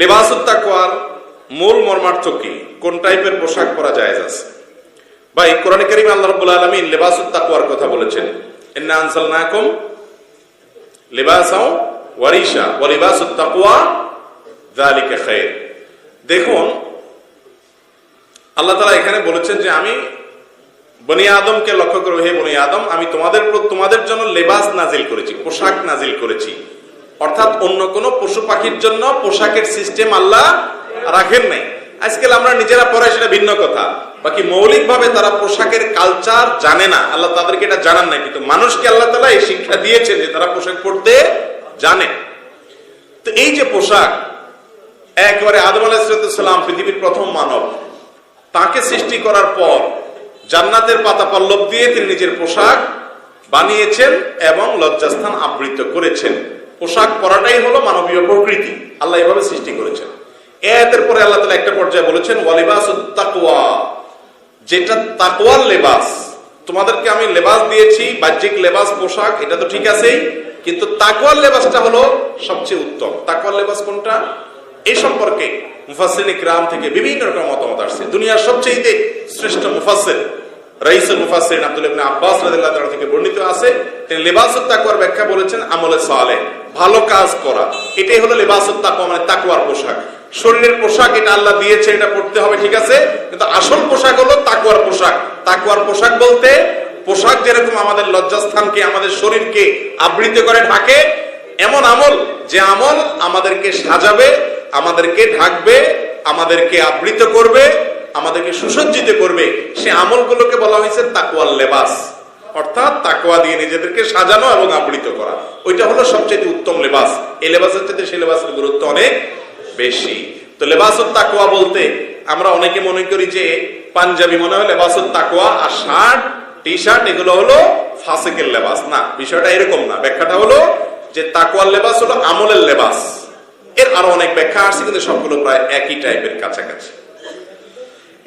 লেবাসুত তাকওয়ার মূল মর্মার্থ কি? কোন টাইপের পোশাক পরা জায়েজ আছে? ভাই, কোরআন করিম আল্লাহ রাব্বুল আলামিন লেবাসুত কথা বলেছেন। ইন্না আনসালনাকুম লিবাসাও ওয়ারিশা, ওয়া লিবাসুত যালিকা খায়র দেখুন, আল্লাহ তাআলা এখানে বলেছেন যে আমি বনি আদমকে লক্ষ্য করে, হে বনি আদম, আমি তোমাদের তোমাদের জন্য লেবাস নাজিল করেছি, পোশাক নাজিল করেছি। অর্থাৎ অন্য কোন পশু পাখির জন্য পোশাকের সিস্টেম আল্লাহ রাখেন নাই। আজকাল আমরা নিজেরা পড়াই সেটা ভিন্ন কথা। বাকি মৌলিকভাবে তারা পোশাকের কালচার জানে না। আল্লাহ তাদেরকে এটা জানান না কিন্তু মানুষকে আল্লাহ তালা এই শিক্ষা দিয়েছেন যে তারা পোশাক পরতে জানে। তো এই যে পোশাক, একেবারে আদম আলাহিসাম পৃথিবীর প্রথম মানব, তাকে সৃষ্টি করার পর জান্নাতের পাতা পল্লব দিয়ে তিনি নিজের পোশাক বানিয়েছেন এবং লজ্জাস্থান আবৃত করেছেন। পোশাক পরাটাই হলো মানবীয় প্রকৃতি। আল্লাহ এভাবে সৃষ্টি করেছেন। এর পরে আল্লাহ তালা একটা পর্যায়ে বলেছেন ওয়ালিবাস তাকুয়া যেটা তাকুয়ার লেবাস, তোমাদেরকে আমি লেবাস দিয়েছি, বাহ্যিক লেবাস, পোশাক, এটা তো ঠিক আছেই, কিন্তু তাকুয়ার লেবাসটা হলো সবচেয়ে উত্তম। তাকুয়ার লেবাস কোনটা? এই সম্পর্কে মুফাসিন ইকরাম থেকে বিভিন্ন রকম মতামত আসছে। দুনিয়ার সবচেয়ে শ্রেষ্ঠ মুফাসির রাইসুল মুফাসির আব্দুল আব্বাস রাদিয়াল্লাহু তাআলা থেকে বর্ণিত আছে। তিনি লিবাসুত তাকওয়ার ব্যাখ্যা বলেছেন আমলে সালেহ। ভালো কাজ করা। এটাই হলো লিবাসুত তাকওয়া মানে তাকওয়ার পোশাক। শরীরের পোশাক, এটা আল্লাহ দিয়েছে, এটা পড়তে হবে, ঠিক আছে? কিন্তু আসল পোশাক হলো তাকওয়ার পোশাক। তাকওয়ার পোশাক বলতে, পোশাক যেরকম আমাদের লজ্জাস্থানকে, আমাদের শরীরকে আবৃত করে, ঢাকে, এমন আমল, যে আমল আমাদেরকে সাজাবে, আমাদেরকে ঢাকবে, আমাদেরকে আবৃত করবে, আমাদেরকে সুসজ্জিত করবে। সে আমলগুলোকে বলা হয়েছে তাকুয়াল লেবাস। অর্থাৎ তাকুয়া দিয়ে নিজেদেরকে সাজানো এবং আবৃত করা। ওইটা হলো সবচেয়ে উত্তম লেবাস। এই লেবাসের চাইতে সেই লেবাসের গুরুত্ব অনেক বেশি। তো লেবাসুল তাকুয়া বলতে আমরা অনেকে মনে করি যে পাঞ্জাবি মনে হয় লেবাসুল তাকুয়া আর শার্ট টি শার্ট এগুলো হলো ফাসেকের লেবাস। না, বিষয়টা এরকম না। ব্যাখ্যাটা হলো যে তাকুয়ার লেবাস হলো আমলের লেবাস। এর আরও অনেক ব্যাখ্যা আসছে, কিন্তু সবগুলো প্রায় একই টাইপের কাছাকাছি।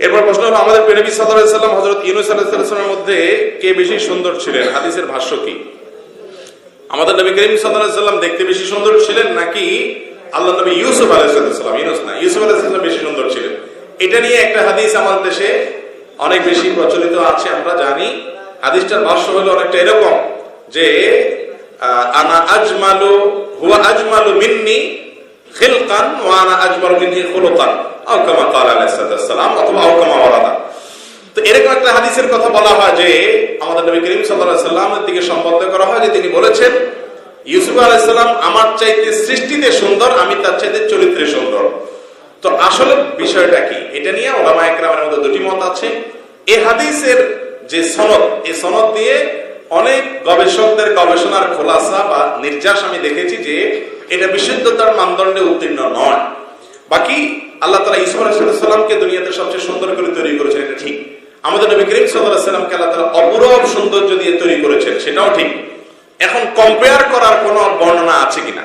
এরপর প্রশ্ন হলো, আমাদের পেনবী সাল্লাম হজরত ইউনুস আলাহিসাল্লামের মধ্যে কে বেশি সুন্দর ছিলেন? হাদিসের ভাষ্য কি? আমাদের নবী করিম সাল্লাম দেখতে বেশি সুন্দর ছিলেন নাকি আল্লাহ নবী ইউসুফ আলাহিসাল্লাম ইউনুস না, ইউসুফ আলাহিসাল্লাম বেশি সুন্দর ছিলেন। এটা নিয়ে একটা হাদিস আমাদের দেশে অনেক বেশি প্রচলিত আছে, আমরা জানি। হাদিসটার ভাষ্য হলো অনেকটা এরকম যে আনা আজমালু, হুয়া আজমালু মিন্নি খিলকান ওয়া আনা আজমালু মিন্নি খুলুকান আও কামা ক্বালা অথবা আও কামা তো এরকম একটা হাদিসের কথা বলা হয় যে, আমাদের নবী করিম সাল্লাল্লাহু দিকে সম্বন্ধ করা হয় যে তিনি বলেছেন, ইউসুফ আলাইহিস আমার চাইতে সৃষ্টিতে সুন্দর, আমি তার চাইতে চরিত্রে সুন্দর। তো আসলে বিষয়টা কি? এটা নিয়ে ওলামা একরামের মধ্যে দুটি মত আছে। এই হাদিসের যে সনদ এই সনদ দিয়ে অনেক গবেষকদের গবেষণার খোলাসা বা নির্যাস আমি দেখেছি যে এটা বিশুদ্ধতার মানদণ্ডে উত্তীর্ণ নয় বাকি আল্লাহ তালা ইসমার সাল্লামকে দুনিয়াতে সবচেয়ে সুন্দর করে তৈরি করেছেন, এটা ঠিক। আমাদের নবী করিম সাল্লাহ সাল্লামকে আল্লাহ তালা অপূরব সৌন্দর্য দিয়ে তৈরি করেছেন, সেটাও ঠিক। এখন কম্পেয়ার করার কোন বর্ণনা আছে কিনা?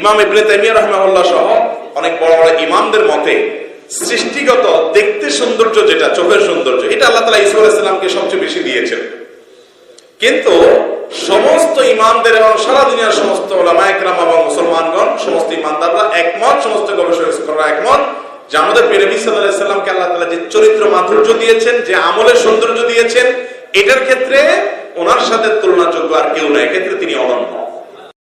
ইমাম ইবনে তাইমিয়া রহমাহুল্লাহ সহ অনেক বড় বড় ইমামদের মতে, সৃষ্টিগত দেখতে সৌন্দর্য যেটা, চোখের সৌন্দর্য, এটা আল্লাহ তালা ইসুফ আলাইসাল্লামকে সবচেয়ে বেশি দিয়েছেন। কিন্তু সমস্ত ইমামদের এবং সারা দুনিয়ার সমস্ত ওলামা একরাম সমস্ত ইমানদাররা একমত, সমস্ত গবেষকরা একমত যে আমাদের পেরবি সাল্লাহামকে আল্লাহ তালা যে চরিত্র মাধুর্য দিয়েছেন, যে আমলের সৌন্দর্য দিয়েছেন, এটার ক্ষেত্রে ওনার সাথে তুলনাযোগ্য আর কেউ না। এক্ষেত্রে তিনি অনন্য।